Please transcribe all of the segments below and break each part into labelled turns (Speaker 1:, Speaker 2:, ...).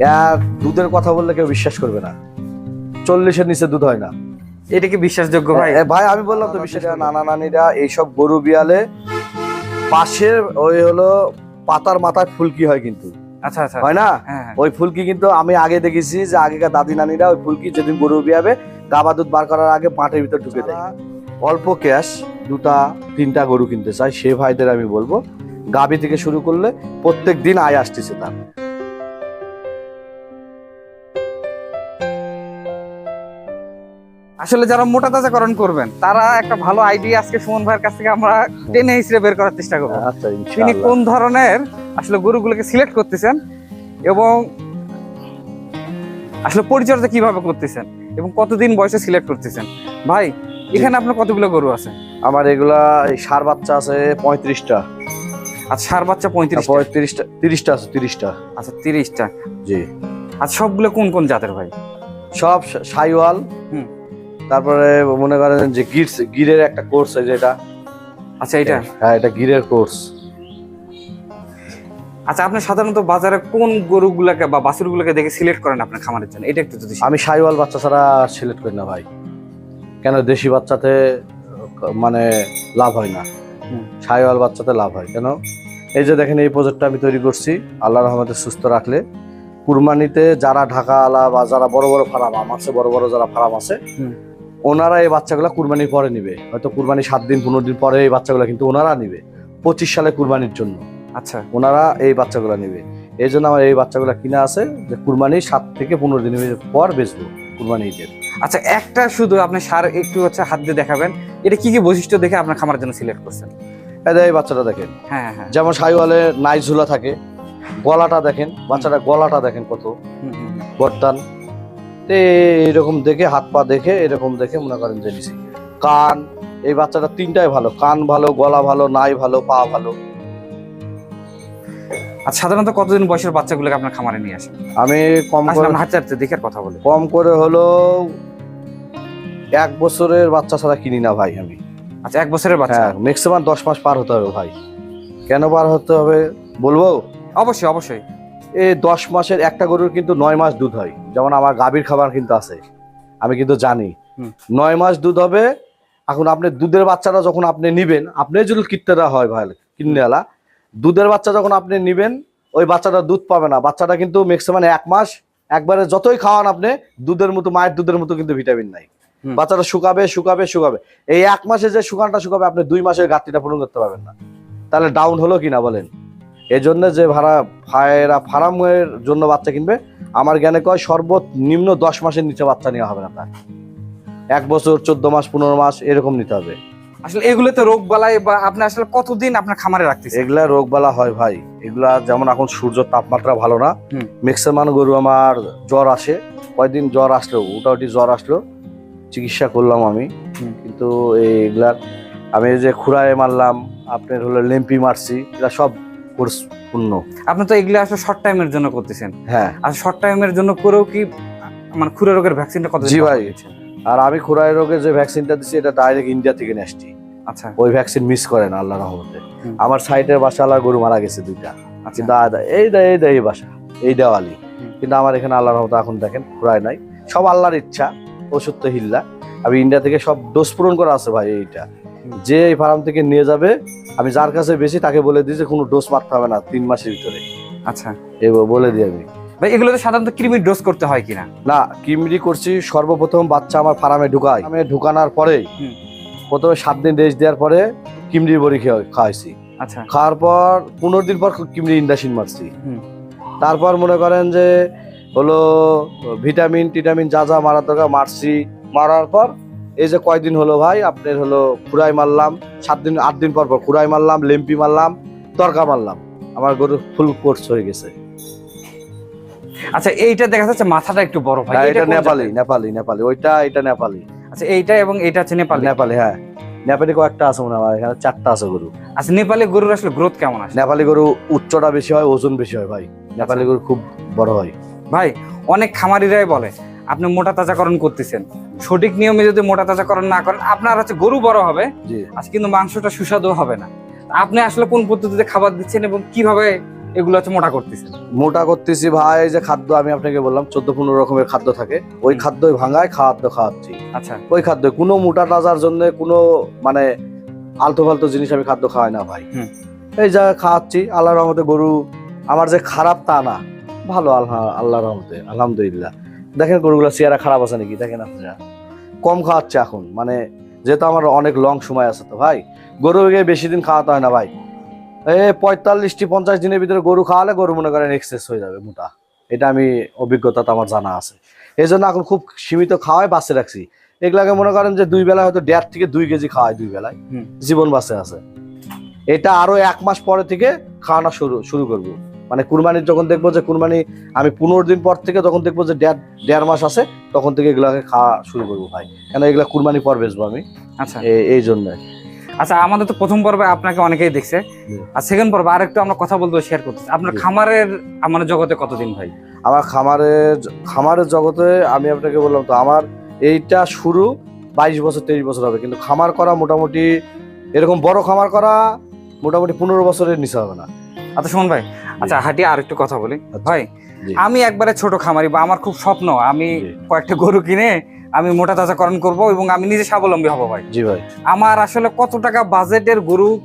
Speaker 1: এক দুধের কথা বললে কেউ বিশ্বাস করবে না। চল্লিশের নিচে দুধ হয় না।
Speaker 2: এটা কি বিশ্বাসযোগ্য ভাই?
Speaker 1: ভাই আমি বললাম তো বিশ্বাস নানা নানিরা এইসব গরু বিয়ালে পাশের ওই হলো পাতার মাথায় ফুলকি হয় কিন্তু।
Speaker 2: আচ্ছা আচ্ছা।
Speaker 1: হয় না?
Speaker 2: হ্যাঁ।
Speaker 1: ওই ফুলকি কিন্তু আমি আগে দেখেছি যে আগেকার দাদি নানিরা ওই ফুলকি যেদিন গরু বিয়াবে গাবা দুধ বার করার আগে মাঠের ভিতর ঢুকে দেয়। অল্প ক্যাশ দুটা তিনটা গরু কিনতে চাই সে ভাইদের আমি বলব গাবি থেকে শুরু করলে প্রত্যেক দিন আয় আসতেছে তার।
Speaker 2: আসলে যারা মোটা তাজাকরণ করবেন তারা একটা ভালো আইডিয়া আজকে সুমন ভাইয়ের কাছ থেকে আমরা টেনে হিসেবে বের করার চেষ্টা করব।
Speaker 1: আচ্ছা
Speaker 2: তিনি কোন ধরনের আসলে গরুগুলোকে সিলেক্ট করতেছেন এবং আসলে পরিচর্যা কীভাবে করতেছেন এবং কতদিন বয়সে সিলেক্ট করতেছেন? ভাই এখানে আপনার কতগুলো গরু আছে?
Speaker 1: আমার এগুলা সার বাচ্চা আছে পঁয়ত্রিশটা।
Speaker 2: আর সার বাচ্চা পঁয়ত্রিশ
Speaker 1: পঁয়ত্রিশটা তিরিশটা আছে তিরিশটা।
Speaker 2: আচ্ছা তিরিশটা।
Speaker 1: জি।
Speaker 2: আর সবগুলো কোন কোন জাতের ভাই?
Speaker 1: সব সাইওয়াল
Speaker 2: হুম।
Speaker 1: তারপরে মনে করেন যে গির গিরের একটা কোর্স যেটা।
Speaker 2: আচ্ছা এটা?
Speaker 1: হ্যাঁ এটা গিরের কোর্স
Speaker 2: আচ্ছা আপনি সাধারণত বাজারে কোন গরুগুলোকে বা বাছুরগুলোকে দেখে সিলেক্ট করেন আপনার খামারের জন্য? এটা একটু যদি
Speaker 1: আমি সাইওয়াল বাচ্চা ছাড়া সিলেক্ট করি না ভাই। কেন দেশি বাচ্চাতে মানে লাভ হয় না। সাইওয়াল বাচ্চাতে লাভ হয়। কেন? এই যে দেখেন এই প্রজেক্টটা আমি তৈরি করছি। আল্লাহ রহমতে সুস্থ রাখলে। কুরবানিতে যারা ঢাকা আলা বা যারা বড় বড় ফার্ম আছে বড় বড় যারা ফার্ম আছে। ওনারা এই বাচ্চাগুলো কুরবানির পরে নিবে। হয়তো কুরবানি সাত দিন পনেরো দিন পরে এই বাচ্চাগুলো কিন্তু ওনারা নিবে পঁচিশ সালে কুরবানির জন্য।
Speaker 2: আচ্ছা।
Speaker 1: ওনারা এই বাচ্চাগুলো নিবে। এই জন্য আমার এই বাচ্চাগুলো কিনা আছে যে কুরবানি সাত থেকে পনেরো দিনের পর বেচবো কুরবানি ঈদের।
Speaker 2: আচ্ছা একটা শুধু আপনি সার একটু হচ্ছে হাত দিয়ে দেখাবেন। এটা কি কি বৈশিষ্ট্য দেখে আপনার খামারের জন্য সিলেক্ট করছেন?
Speaker 1: এই বাচ্চাটা দেখেন।
Speaker 2: হ্যাঁ হ্যাঁ।
Speaker 1: যেমন সাইওয়ালে নাইস ঝুলা থাকে গলাটা দেখেন বাচ্চাটা গলাটা দেখেন কত। গর্দান তে এরকম দেখে হাত পা দেখে এরকম দেখে মনে করেন যে নিছি কান এই বাচ্চাটা তিনটাই ভালো। কান ভালো গলা ভালো নাই ভালো পা ভালো।
Speaker 2: আর সাধারণত কতদিন বয়সের বাচ্চাগুলোকে আপনার খামারে নিয়ে আসেন?
Speaker 1: আমি কম করে
Speaker 2: চারতে দেখে কথা বলে।
Speaker 1: কম করে হলো এক বছরের বাচ্চা ছাড়া কিনি না ভাই আমি।
Speaker 2: আচ্ছা এক বছরের বাচ্চা?
Speaker 1: ম্যাক্সিমাম দশ মাস পার হতে হবে ভাই। কেন পার হতে হবে বলব?
Speaker 2: অবশ্যই অবশ্যই।
Speaker 1: দশ মাসের একটা গরুর কিন্তু নয় মাস দুধ হয়। যেমন আমার গাভীর খাবার কিন্তু আছে। আমি কিন্তু জানি। নয় মাস দুধ হবে। এখন আপনি দুধের বাচ্চাটা যখন আপনি নিবেন আপনি যদি কিনতেরা হয় ভাই কিনে এলা দুধের বাচ্চা যখন আপনি নিবেন ওই বাচ্চাটা দুধ পাবে না। বাচ্চাটা কিন্তু ম্যাক্সিমাম এক মাস একবারে যতই খাওয়ান আপনি দুধের মতো মায়ের দুধের মতো কিন্তু ভিটামিন নাই। বাচ্চাটা শুকাবে শুকাবে শুকাবে। এই এক মাসে যে শুকানটা শুকাবে আপনি দুই মাসের ঘাটতিটা পূরণ করতে পারবেন না। তাহলে ডাউন হলো কিনা বলেন? এই জন্য যে ভাড়া ভাইয়েরা ফার্মের জন্য বাচ্চা কিনবে আমার জ্ঞানে কয় সর্বনিম্ন দশ মাসের নিচে বাচ্চা নেওয়া হবে না তার। এক বছর চোদ্দ মাস পনেরো মাস এরকম নিতে হবে।
Speaker 2: আসলে এগুলোতে রোগ বালাই বা আপনি আসলে কতদিন আপনার খামারে রাখতেছেন?
Speaker 1: এগুলা রোগ বালা হয় ভাই। এগুলা যেমন এখন সূর্য তাপমাত্রা ভালো না
Speaker 2: হুম।
Speaker 1: ম্যাক্সিমাম গরু আমার জ্বর আসে কয়দিন জ্বর আসলো ওটাওটি জ্বর আসলো চিকিৎসা করলাম আমি। কিন্তু এইগুলার আমি যে খুঁড়ায় মারলাম আপনার হলো লেম্পি মারছি এগুলা সব পূর্ণ।
Speaker 2: আপনি তো এগুলো আসলে শর্ট টাইমের জন্য করতেছেন।
Speaker 1: হ্যাঁ।
Speaker 2: আর শর্ট টাইমের জন্য করেও কি মানে খুরা রোগের ভ্যাকসিনটা কত
Speaker 1: জি ভাই। আর আমি খুরাই রোগে যে ভ্যাকসিনটা দিচ্ছি এটা ডাইরেক্ট ইন্ডিয়া থেকে নিয়ে আসছি।
Speaker 2: আচ্ছা।
Speaker 1: ওই ভ্যাকসিন মিস করেন আল্লাহ রহমতে। আমার সাইডের বাসা আল্লাহ গরু মারা গেছে দুইটা।
Speaker 2: আচ্ছা।
Speaker 1: কিন্তু আদা দা এই দা এই বাসা এই দেওয়ালি। কিন্তু আমার এখানে আল্লাহ রহমতে এখন দেখেন খুরাই নাই। সব আল্লাহর ইচ্ছা ওষুধ তো হিল্লা। আমি ইন্ডিয়া থেকে সব ডোজ পূরণ করা আছে ভাই এইটা। যে এই ফার্ম থেকে নিয়ে যাবে আমি যার কাছে বেশি তাকে বলে দিই যে কোনো ডোজ মারতে হবে না তিন মাসের ভিতরে।
Speaker 2: আচ্ছা।
Speaker 1: এই বলে দিই আমি।
Speaker 2: ভাই এগুলোতে সাধারণত কৃমির ডোজ করতে হয় কিনা?
Speaker 1: না কিমরি করছি সর্বপ্রথম বাচ্চা আমার ফার্মে ঢুকাই আমি ঢুকানোর পরে প্রথমে সাত দিন রেস্ট দেওয়ার পরে বড়ি খাওয়াইছি।
Speaker 2: আচ্ছা।
Speaker 1: খাওয়ার পর পনেরো দিন পর কিমরি ইন্ডাসিন মারছি। তারপর মনে করেন যে হলো ভিটামিন টিটামিন যা যা মারার দরকার মারছি। মারার পর এই যে কয়দিন হলো ভাই? আপনার হলো খুরাই মারলাম সাত দিন আট দিন পর পর খুরাই মারলাম লেম্পি মারলাম তরকা মারলাম। আমার গরু ফুল কোর্স হয়ে গেছে।
Speaker 2: আচ্ছা এইটা দেখা যাচ্ছে মাথাটা একটু বড় ভাই। এটা
Speaker 1: এটা নেপালি নেপালি নেপালি। ওইটা এটা নেপালি।
Speaker 2: আচ্ছা এইটা এবং এইটা হচ্ছে নেপালি?
Speaker 1: নেপালি হ্যাঁ। নেপালি কয়েকটা আছে মনে হয় এখানে চারটা আছে গরু।
Speaker 2: আচ্ছা নেপালি গরুর আসলে গ্রোথ কেমন আছে?
Speaker 1: নেপালি গরু উচ্চটা বেশি হয় ওজন বেশি হয় ভাই। নেপালি গরু খুব বড় হয়।
Speaker 2: ভাই অনেক খামারিরাই বলে আপনি মোটা তাজাকরণ করতেছেন। সঠিক নিয়মে যদি মোটা তাজাকরণ না করেন আপনার হচ্ছে গরু বড় হবে। আজ কিন্তু মাংসটা সুস্বাদু হবে না। আপনি আসলে কোন পদ্ধতিতে খাবার দিচ্ছেন এবং কীভাবে এগুলো হচ্ছে মোটা করতেছেন?
Speaker 1: মোটা করতেছি ভাই এই যে খাদ্য আমি আপনাকে বললাম চোদ্দ পনেরো রকমের খাদ্য থাকে। ওই। খাদ্যই ভাঙায় খাদ্য খাওয়াচ্ছি।
Speaker 2: আচ্ছা।
Speaker 1: ওই খাদ্য কোনো মোটা তাজার জন্য কোনো মানে আলতু ফালতো জিনিস আমি খাদ্য খাওয়াই না ভাই। এই যা খাওয়াচ্ছি আল্লাহ রহমতে গরু আমার যে খারাপ তা না ভালো আল্লাহ আল্লাহ রহমতে আলহামদুলিল্লাহ। দেখেন গরুগুলো চেহারা খারাপ আছে নাকি? দেখেন আপনারা কম খাওয়াচ্ছে এখন। মানে যেহেতু আমার অনেক লং সময় আছে তো ভাই। গরুকে বেশি দিন খাওয়াতে হয় না ভাই। এ পঁয়তাল্লিশটি পঞ্চাশ দিনের ভিতরে গরু খাওয়ালে গরু মনে করেন এক্সেস হয়ে যাবে মোটা। এটা আমি অভিজ্ঞতা তো আমার জানা আছে। এই জন্য এখন খুব সীমিত খাওয়াই বাঁচে রাখছি। এগুলাকে মনে করেন যে দুই বেলা হয়তো দেড় থেকে দুই কেজি খাওয়ায় দুই বেলায়। জীবন বাঁচে আছে। এটা আরও এক মাস পরে থেকে খাওয়ানো শুরু শুরু করব। মানে কুরবানির যখন দেখব যে কুরবানি আমি পনেরো দিন পর থেকে যখন দেখব যে দেড় দেড় মাস আছে তখন থেকে এগুলাকে খাওয়া শুরু করব ভাই। কেন এগুলা কুরবানি পর বেচবো আমি?
Speaker 2: আচ্ছা।
Speaker 1: এই জন্য।
Speaker 2: আচ্ছা আমাদের তো প্রথম পর্বে আপনাকে অনেকেই দেখছে। আর সেকেন্ড পর্বে আরেকটু আমরা কথা বলতে শেয়ার করতেছি। আপনার খামারের আমার জগতে কতদিন ভাই?
Speaker 1: আমার খামারের খামারের জগতে আমি আপনাকে বললাম তো আমার এইটা শুরু বাইশ বছর তেইশ বছর হবে। কিন্তু খামার করা মোটামুটি এরকম বড় খামার করা মোটামুটি পনেরো বছরের নিচে হবে না।
Speaker 2: আচ্ছা শোন ভাই আচ্ছা হাঁটি আর একটু কথা বলি।
Speaker 1: আচ্ছা।
Speaker 2: ভাই আমি একবারে ছোট খামারি বা আমার খুব স্বপ্ন আমি কয়েকটা গরু কিনে আমি মোটা তাজাকরণ করব এবং আমি নিজে স্বাবলম্বী হব ভাই।
Speaker 1: জি ভাই।
Speaker 2: আমার আসলে কত টাকা বাজেটের গরু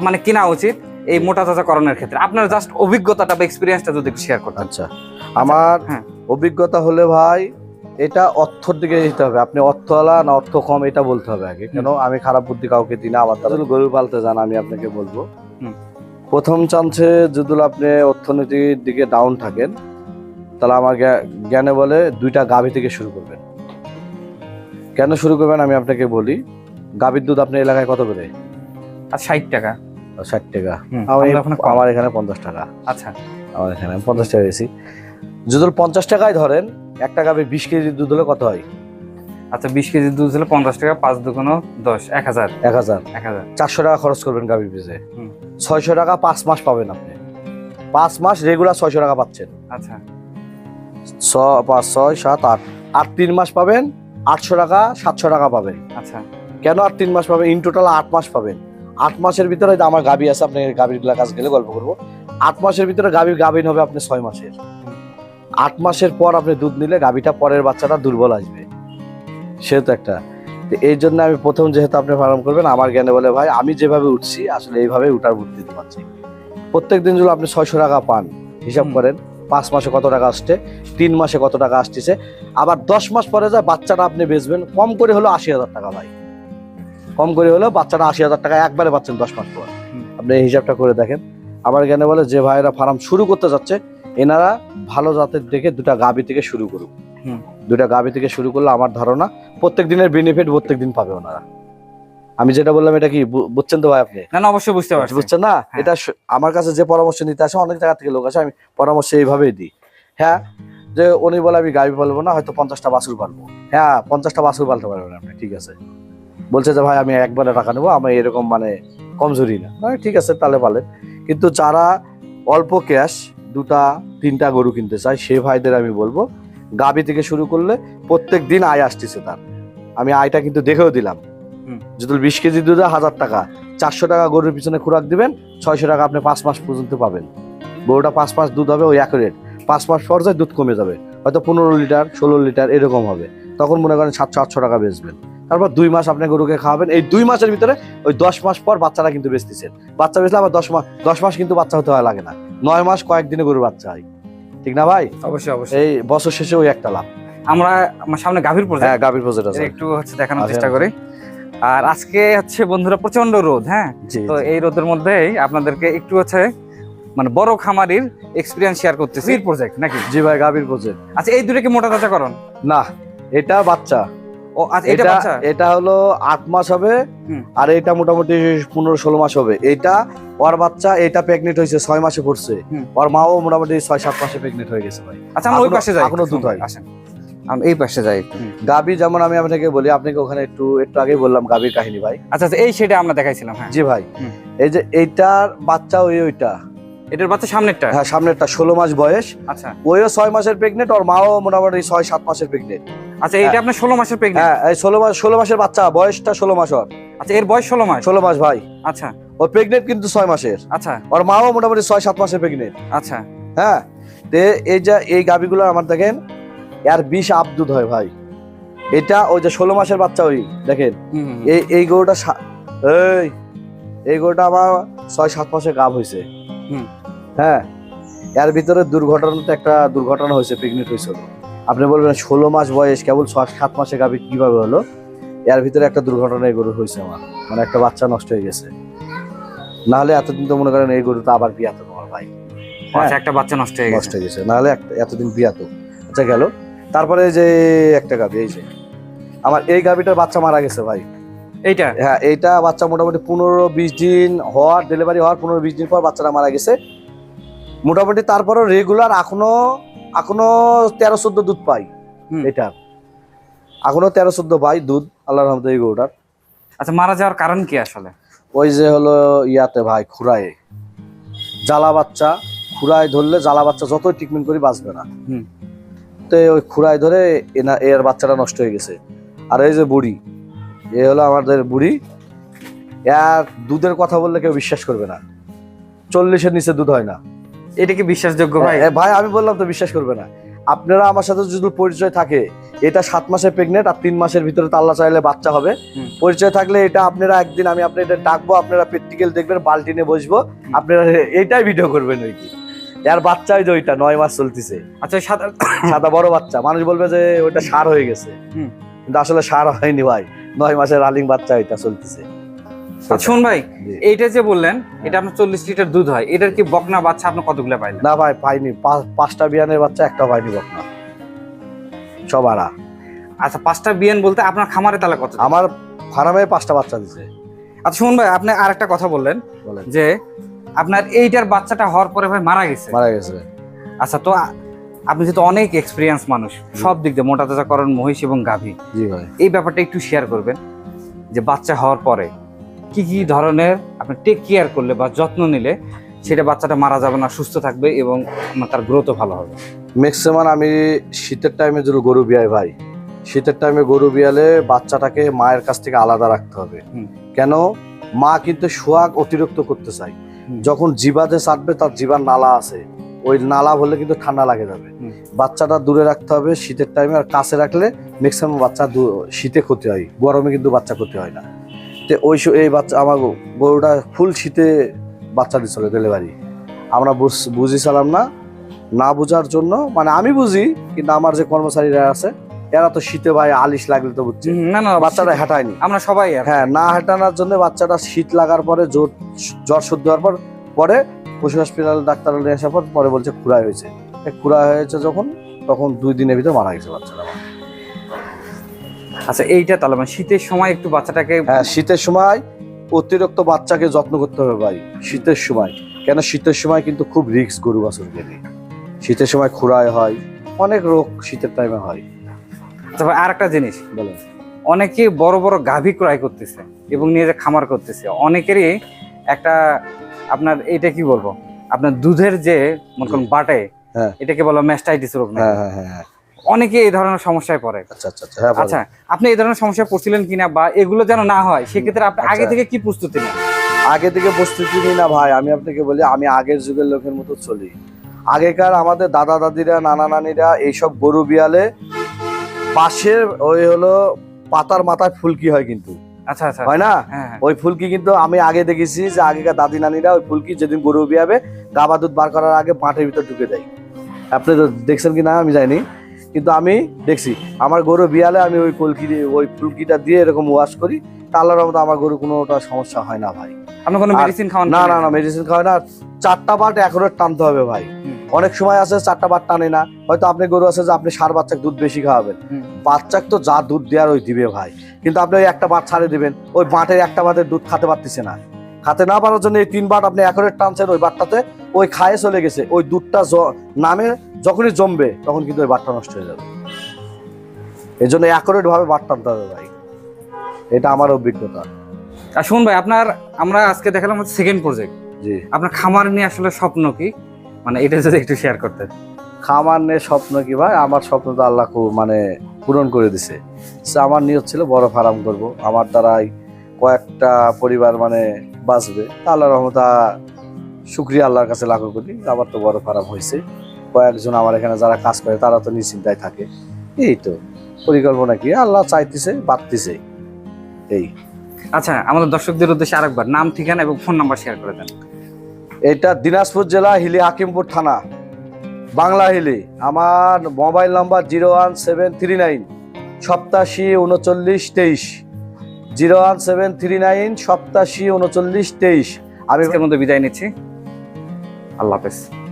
Speaker 2: মানে কেনা উচিত এই মোটা তাজাকরণের ক্ষেত্রে? আপনার জাস্ট অভিজ্ঞতাটা বা এক্সপিরিয়েন্সটা যদি শেয়ার করতেন।
Speaker 1: আচ্ছা আমার
Speaker 2: হ্যাঁ।
Speaker 1: অভিজ্ঞতা হলে ভাই এটা অর্থর দিকে যেতে হবে। আপনি অর্থওয়ালা না অর্থ কম এটা বলতে হবে আগে। কেন? আমি খারাপ বুদ্ধি কাউকে দিই না আমার দ্বারা গরু পালতে যান আমি আপনাকে বলব। প্রথম চান্সে যদি আপনি অর্থনীতির দিকে ডাউন থাকেন তাহলে আমার জ্ঞানে বলে দুইটা গাভী থেকে শুরু করবেন। কেন শুরু করবেন আমি আপনাকে বলি গাভীর দুধ আপনার এলাকায় কত করে?
Speaker 2: আর ষাট টাকা।
Speaker 1: ষাট টাকা। আমার এখানে পঞ্চাশ টাকা।
Speaker 2: আচ্ছা।
Speaker 1: আমার এখানে পঞ্চাশ টাকা বেশি। যদি পঞ্চাশ টাকায় ধরেন এক টাকা বিশ কেজি দুধ হলে কত হয়?
Speaker 2: আচ্ছা বিশ কেজি দুধ ছিল পঞ্চাশ টাকা পাঁচ দুগুণ দশ এক হাজার।
Speaker 1: এক হাজার।
Speaker 2: এক হাজার।
Speaker 1: চারশো টাকা খরচ করবেন গাভীর পিছে। ছয়শো টাকা পাঁচ মাস পাবেন আপনি। পাঁচ মাস রেগুলার ছয়শো টাকা পাচ্ছেন।
Speaker 2: আচ্ছা।
Speaker 1: ছ পাঁচ ছয় সাত আট। আর তিন মাস পাবেন আটশো টাকা সাতশো টাকা পাবেন।
Speaker 2: আচ্ছা।
Speaker 1: কেন আর তিন মাস পাবেন? ইন টোটাল আট মাস পাবেন। আট মাসের ভিতরে আমার গাভী আছে আপনি গাভীর কাজ গেলে গল্প করব। আট মাসের ভিতরে গাভীর গাভীন হবে আপনি ছয় মাসের। আট মাসের পর আপনি দুধ নিলে গাভীটা পরের বাচ্চাটা দুর্বল আসবে। সে তো একটা তো এই জন্য আমি প্রথম যেহেতু আপনি ফার্ম করবেন আমার জ্ঞানে বলে ভাই আমি যেভাবে উঠছি আসলে এইভাবে উঠার বুদ্ধি দিতে পারছি। প্রত্যেক দিন যদি আপনি ছয়শো টাকা পান হিসাব করেন পাঁচ মাসে কত টাকা আসছে তিন মাসে কত টাকা আসতেছে আবার দশ মাস পরে যায় বাচ্চাটা আপনি বেচবেন কম করে হলো আশি হাজার টাকা ভাই। কম করে হলেও বাচ্চাটা আশি হাজার টাকা একবারে পাচ্ছেন দশ মাস পর। আপনি এই হিসাবটা করে দেখেন। আমার জ্ঞানে বলে যে ভাইয়েরা ফার্ম শুরু করতে যাচ্ছে এনারা ভালো জাতের দেখে দুটা গাবি থেকে শুরু করুক। দুটা গাবি থেকে শুরু করলে আমার ধারণা প্রত্যেক দিনের বেনিফিট প্রত্যেক দিন পাবে ওনারা। আমি যেটা বললাম এটা কি বুঝছেন তো ভাই আপনি?
Speaker 2: না না অবশ্যই বুঝতে পারছি।
Speaker 1: বুঝছেন না?
Speaker 2: হ্যাঁ।
Speaker 1: এটা আমার কাছে যে পরামর্শ নিতে আসে অনেক জায়গা থেকে লোক আসে আমি পরামর্শ এইভাবেই দিই। হ্যাঁ? যে উনি বলে আমি গাড়ি পালবো না হয়তো পঞ্চাশটা বাছুর পালবো। হ্যাঁ পঞ্চাশটা বাছুর পালতে পারবেন আপনি ঠিক আছে। বলছে যে ভাই আমি একবারে টাকা নেব আমি এরকম মানে কমজোরি না। মানে ঠিক আছে তাহলে পালেন। কিন্তু যারা অল্প ক্যাশ দুটা তিনটা গরু কিনতে চায় সে ভাইদের আমি বলব গাবি থেকে শুরু করলে প্রত্যেক দিন আয় আসতেছে তার। আমি আয়টা কিন্তু দেখেও দিলাম। যদি বিশ কেজি দুধে হাজার টাকা চারশো টাকা গরুর পিছনে খোরাক দিবেন ছয়শো টাকা আপনি পাঁচ মাস পর্যন্ত পাবেন। গরুটা পাঁচ মাস দুধ হবে ওই এক রেট পাঁচ মাস পর যায় দুধ কমে যাবে হয়তো পনেরো লিটার ষোলো লিটার এরকম হবে। তখন মনে করেন সাতশো আটশো টাকা বেচবেন। তারপর দুই মাস আপনি গরুকে খাওয়াবেন এই দুই মাসের ভিতরে ওই দশ মাস পর বাচ্চারা কিন্তু বেচতেছেন বাচ্চা বেচলে আবার দশ মাস দশ মাস কিন্তু বাচ্চা হতে হয় লাগে না। নয় মাস কয়েকদিনে গরুর বাচ্চা হয়। ঠিক না ভাই?
Speaker 2: অবশ্যই অবশ্যই।
Speaker 1: এই বছর শেষে ওই একটা লাভ।
Speaker 2: আমরা আমার সামনে গাভীর প্রজেক্ট।
Speaker 1: হ্যাঁ গাভীর প্রজেক্ট আছে।
Speaker 2: একটু হচ্ছে দেখানোর
Speaker 1: আচ্ছা।
Speaker 2: চেষ্টা করি। আর আজকে হচ্ছে বন্ধুরা প্রচণ্ড রোদ হ্যাঁ? তো এই রোদের মধ্যেই আপনাদেরকে একটু হচ্ছে মানে বড় খামারির এক্সপিরিয়েন্স শেয়ার করতেছি। প্রজেক্ট নাকি?
Speaker 1: জি ভাই গাভীর প্রজেক্ট।
Speaker 2: আচ্ছা এই দুটো কি মোটা তাজা করণ?
Speaker 1: না এটা বাচ্চা।
Speaker 2: ও আচ্ছা এটা বাচ্চা?
Speaker 1: এটা হলো আট মাস হবে আর এটা মোটামুটি পনেরো ষোলো মাস হবে। এটা ওর বাচ্চা এটা প্রেগনেন্ট হয়েছে ছয় মাসে পড়ছে। ওর মাও মোটামুটি ছয় সাত মাসে প্রেগনেন্ট হয়ে গেছে ভাই।
Speaker 2: আচ্ছা আমরা ওই পাশে যাই।
Speaker 1: এখনও দুধ হয়।
Speaker 2: আসেন। আমি এই পাশে যাই একটু।
Speaker 1: গাবি যেমন আমি আপনাকে বলি আপনাকে ওখানে একটু একটু আগেই বললাম গাবির কাহিনী ভাই।
Speaker 2: আচ্ছা আচ্ছা এই সেটা আমরা দেখাইছিলাম হ্যাঁ।
Speaker 1: জি ভাই। এই যে এইটার বাচ্চা ওই ওইটা।
Speaker 2: এটার বাচ্চা সামনেরটা?
Speaker 1: হ্যাঁ সামনেরটা ষোলো মাস বয়স।
Speaker 2: আচ্ছা।
Speaker 1: ওইও ছয় মাসের প্রেগনেন্ট ওর মাও মোটামুটি ছয় সাত মাসের প্রেগনেন্ট
Speaker 2: আচ্ছা এইটা আপনার ষোলো মাসের প্রেগনেন্ট
Speaker 1: হ্যাঁ এই ষোলো মাস ষোলো মাসের বাচ্চা বয়সটা ষোলো মাস ওর।
Speaker 2: আচ্ছা এর বয়স ষোলো মাস?
Speaker 1: ষোলো মাস ভাই।
Speaker 2: আচ্ছা।
Speaker 1: ও প্রেগনেন্ট কিন্তু ছয় মাসের।
Speaker 2: আচ্ছা।
Speaker 1: ওর মাও মোটামুটি ছয় সাত মাসের প্রেগনেন্ট
Speaker 2: আচ্ছা।
Speaker 1: হ্যাঁ তে এই যে এই গাভিগুলো আমার দেখেন এর বিষ আবদুধ হয় ভাই। এটা ওই যে ষোলো মাসের বাচ্চা ওই দেখেন। এই এই গরুটা এই এই গরুটা আমার ছয় সাত মাসে গাভ হয়েছে হ্যাঁ এর ভিতরে দুর্ঘটনাতে একটা দুর্ঘটনা হয়েছে প্রেগনেন্ট হয়েছিল আপনি বলবেন ষোলো মাস বয়স কেবল ছয় সাত মাসে গাভি কীভাবে হলো? এর ভিতরে একটা দুর্ঘটনা এই গরু হয়েছে আমার। মানে একটা বাচ্চা নষ্ট হয়ে গেছে। নাহলে এতদিন তো মনে করেন এই গরুটা আবার বিয়াতো আমার ভাই। হ্যাঁ।
Speaker 2: আচ্ছা একটা বাচ্চা নষ্ট হয়ে
Speaker 1: নষ্ট
Speaker 2: গেছে
Speaker 1: হয়ে গেছে। নাহলে একটা- এতদিন বিয়াতো আচ্ছা গেল। তারপরে যে একটা গাভি এই যে। আমার এই গাভিটার বাচ্চা মারা গেছে ভাই।
Speaker 2: এইটা?
Speaker 1: হ্যাঁ এইটা বাচ্চা মোটামুটি পনেরো বিশ দিন হওয়ার ডেলিভারি হওয়ার পনেরো বিশ দিন পর বাচ্চাটা মারা গেছে। মোটামুটি তারপরও রেগুলার এখনও এখনও তেরো চোদ্দ দুধ পাই। এটার এখনও তেরো চোদ্দ পাই দুধ আল্লাহ রহমতে এই গরুটার।
Speaker 2: আচ্ছা মারা যাওয়ার কারণ কি আসলে?
Speaker 1: ওই যে হলো ইয়াতে ভাই খুরায়ে জ্বালা বাচ্চা খুরায় ধরলে জ্বালা বাচ্চা যতই ট্রিটমেন্ট করি বাঁচবে না। তো ওই খুরায় ধরে এনা এর বাচ্চাটা নষ্ট হয়ে গেছে। আর এই যে বুড়ি এ হলো আমাদের বুড়ি। এর দুধের কথা বললে কেউ বিশ্বাস করবে না। চল্লিশের নিচে দুধ হয় না।
Speaker 2: এটা কি বিশ্বাসযোগ্য ভাই?
Speaker 1: ভাই আমি বললাম তো বিশ্বাস করবে না। আপনারা আমার সাথে যদি পরিচয় থাকে এটা সাত মাসের প্রেগনেন্ট আর তিন মাসের ভিতরে তাল্লা চাইলে বাচ্চা হবে। পরিচয় থাকলে এটা আপনারা একদিন আমি আপনাদের ডাকবো আপনারা প্র্যাকটিক্যাল দেখবেন বালতি নিয়ে বসবো। আপনারা এটাই ভিডিও করবেন আর কি। আর বাচ্চাই যে ওইটা নয় মাস চলতেছে।
Speaker 2: আচ্ছা সাদা
Speaker 1: সাদা বড় বাচ্চা মানুষ বলবে যে ওইটা সার হয়ে গেছে। কিন্তু আসলে সার হয়নি ভাই। নয় মাসের রালিং বাচ্চা এটা চলতেছে।
Speaker 2: শুন ভাই। এইটা যে বললেন এটা আপনার চল্লিশ লিটার দুধ হয়। এটার কি বকনা বাচ্চা আপনি কতগুলো পাইলেন?
Speaker 1: না ভাই পাইনি। পাঁচটা বিয়ানের বাচ্চা একটা পাইনি বকনা। সব আড়া।
Speaker 2: আচ্ছা পাঁচটা বিয়ান বলতে আপনার খামারে তাহলে কত
Speaker 1: আমার ফার্মে পাঁচটা বাচ্চা দিছে।
Speaker 2: আচ্ছা শুন ভাই আপনি আর একটা কথা বললেন
Speaker 1: বলেন।
Speaker 2: যে আপনার এইটার বাচ্চাটা হওয়ার পরে ভাই মারা গেছে।
Speaker 1: মারা গেছে
Speaker 2: আচ্ছা তো আপনি যেহেতু অনেক এক্সপিরিয়েন্স মানুষ সব দিক দিয়ে মোটা তাজাকরণ মহিষ এবং গাভী।
Speaker 1: জি ভাই।
Speaker 2: এই ব্যাপারটা একটু শেয়ার করবেন যে বাচ্চা হওয়ার পরে কি কি ধরনের আপনি টেক কেয়ার করলে বা যত্ন নিলে সেটা বাচ্চাটা মারা যাবে না সুস্থ থাকবে এবং তার গ্রোথও ভালো হবে?
Speaker 1: ম্যাক্সিমাম আমি শীতের টাইমে যদি গরু বিয়াই ভাই শীতের টাইমে গরু বিয়ালে বাচ্চাটাকে মায়ের কাছ থেকে আলাদা রাখতে হবে। কেন? মা কিন্তু সোয়াগ অতিরিক্ত করতে চায়। যখন জিবাতে চাটবে তার জিবার নালা আছে। ওই নালা হলে কিন্তু ঠান্ডা লাগে যাবে। বাচ্চাটা দূরে রাখতে হবে শীতের টাইমে আর কাছে রাখলে ম্যাক্সিমাম বাচ্চা শীতে ক্ষতি হয়। গরমে কিন্তু বাচ্চা ক্ষতি হয় না। তো ওই এই বাচ্চা আমার গরুটা ফুল শীতে বাচ্চা দিছিল ডেলিভারি আমরা বুঝ- বুঝিছিলাম না। না বুঝার জন্য মানে আমি বুঝি কিন্তু আমার যে কর্মচারীরা আছে এরা তো শীতে ভাই আলিশ লাগলে তো বুঝছে।
Speaker 2: না না
Speaker 1: বাচ্চাটা হেঁটায়নি।
Speaker 2: আমরা সবাই
Speaker 1: হ্যাঁ না হেঁটানোর জন্য বাচ্চাটা শীত লাগার পরে জ্বর জ্বর শুদ্ধ হওয়ার পর পরে পশু হসপিটাল ডাক্তার নিয়ে আসার পর পরে বলছে খুঁড়া হয়েছে। খুঁড়া হয়েছে যখন তখন দুই দিনের ভিতরে মারা গেছে বাচ্চাটা
Speaker 2: আচ্ছা এইটা তাহলে মানে শীতের সময় একটু বাচ্চাটাকে
Speaker 1: হ্যাঁ শীতের সময় অতিরিক্ত বাচ্চাকে যত্ন করতে হবে ভাই শীতের সময়। কেন শীতের সময় কিন্তু খুব রিস্ক গরু বাছুর গেলে শীতের সময় খুঁড়ায় হয় অনেক রোগ শীতের টাইমে হয়।
Speaker 2: ভাই আর একটা জিনিস
Speaker 1: বলেন
Speaker 2: অনেকে বড় বড় গাভী ক্রয় করতেছে এবং নিয়ে যে খামার করতেছে অনেকেরই একটা আপনার এটা কি বলব আপনার দুধের যে মনে করুন বাটে
Speaker 1: হ্যাঁ।
Speaker 2: এটাকে বলা ম্যাস্টাইটিস রোগ নাকি?
Speaker 1: হ্যাঁ হ্যাঁ।
Speaker 2: অনেকে এই ধরনের সমস্যায় পড়ে
Speaker 1: আচ্ছা আচ্ছা আচ্ছা।
Speaker 2: আচ্ছা আপনি এই ধরনের সমস্যায় পড়ছিলেন কিনা বা এগুলো যেন না হয় সেক্ষেত্রে আপনি আগে
Speaker 1: আচ্ছা।
Speaker 2: থেকে কি প্রস্তুতি নেন
Speaker 1: আগে থেকে প্রস্তুতি নিই না ভাই আমি আপনাকে বলি আমি আগের যুগের লোকের মতো চলি আগেকার আমাদের দাদা দাদিরা নানা নানিরা এইসব গরু বিয়ালে পাশের ওই হলো পাতার মাথায় ফুলকি হয় কিন্তু।
Speaker 2: আচ্ছা আচ্ছা।
Speaker 1: হয় না?
Speaker 2: হ্যাঁ হ্যাঁ।
Speaker 1: ওই ফুলকি কিন্তু আমি আগে দেখেছি যে আগেকার দাদি নানিরা ওই ফুলকি যেদিন গরু বিয়াবে গাবা দুধ বার করার আগে মাঠের ভিতর ঢুকে দেয়। আপনি তো দেখছেন কি না? আমি জানি। কিন্তু আমি দেখছি আমার গরু বিয়ালে আমি ওই ফুলকি দিয়ে- ওই ফুলকিটা দিয়ে এরকম ওয়াশ করি তা আল্লাহর রহমতে আমার গরু কোনোটা সমস্যা হয় না ভাই।
Speaker 2: আপনি কোনো মেডিসিন খাওয়ান
Speaker 1: না না না মেডিসিন খাওয়াই না। চারটা বাট এখনও টানতে হবে ভাই। অনেক সময় আছে চারটা বাট টানে না হয়তো আপনি গরু আছে যে আপনি সার বাচ্চাকে দুধ বেশি খাওয়াবেন। বাচ্চাকে তো যা দুধ দেওয়ার ওই দিবে ভাই। কিন্তু আপনি ওই একটা বাট ছাড়ে দিবেন ওই বাটের একটা বাটের দুধ খেতে পারতেছে না। খাতে না পারার জন্য এই তিন বাট আপনি একরেট টানছেন ওই বাটটাতে ওই খায়ে চলে গেছে ওই দুধটা নামে যখনই জমবে তখন কিন্তু ওই বাটটা নষ্ট হয়ে যাবে। এই জন্য ভাবে বাট টানতে হবে ভাই। এটা আমার অভিজ্ঞতা।
Speaker 2: আর শুন ভাই আপনার আমরা আজকে দেখালাম হচ্ছে সেকেন্ড প্রজেক্ট
Speaker 1: জি।
Speaker 2: আপনার খামার নিয়ে আসলে স্বপ্ন কি? মানে এটা যদি একটু শেয়ার করতেন।
Speaker 1: খামার নিয়ে স্বপ্ন কি ভাই? আমার স্বপ্ন তো আল্লাহ খুব মানে পূরণ করে দিছে। আমার নিয়ত ছিল বড় ফার্ম করব। আমার দ্বারাই কয়েকটা পরিবার মানে বাঁচবে। আল্লাহ রহমতা শুক্রিয়া আল্লাহর কাছে লাখো করি আবার তো বড় ফার্ম হয়েছে। কয়েকজন আমার এখানে যারা কাজ করে তারা তো নিশ্চিন্তায় থাকে। এই তো। পরিকল্পনা কি? আল্লাহ চাইতেছে বাড়তেছে। এই।
Speaker 2: আচ্ছা আমাদের দর্শকদের উদ্দেশ্যে আরেকবার নাম ঠিকানা এবং ফোন নাম্বার শেয়ার করে দেন।
Speaker 1: এটা দিনাজপুর জেলা হিলি হাকিমপুর থানা বাংলা হিলি। আমার mobile number zero one seven three nine সপ্তাশি উনচল্লিশ তেইশ। Zero one seven three nine সপ্তাশি উনচল্লিশ তেইশ। আমি
Speaker 2: মধ্যে বিদায় নিচ্ছি। আল্লাহ হাফেজ।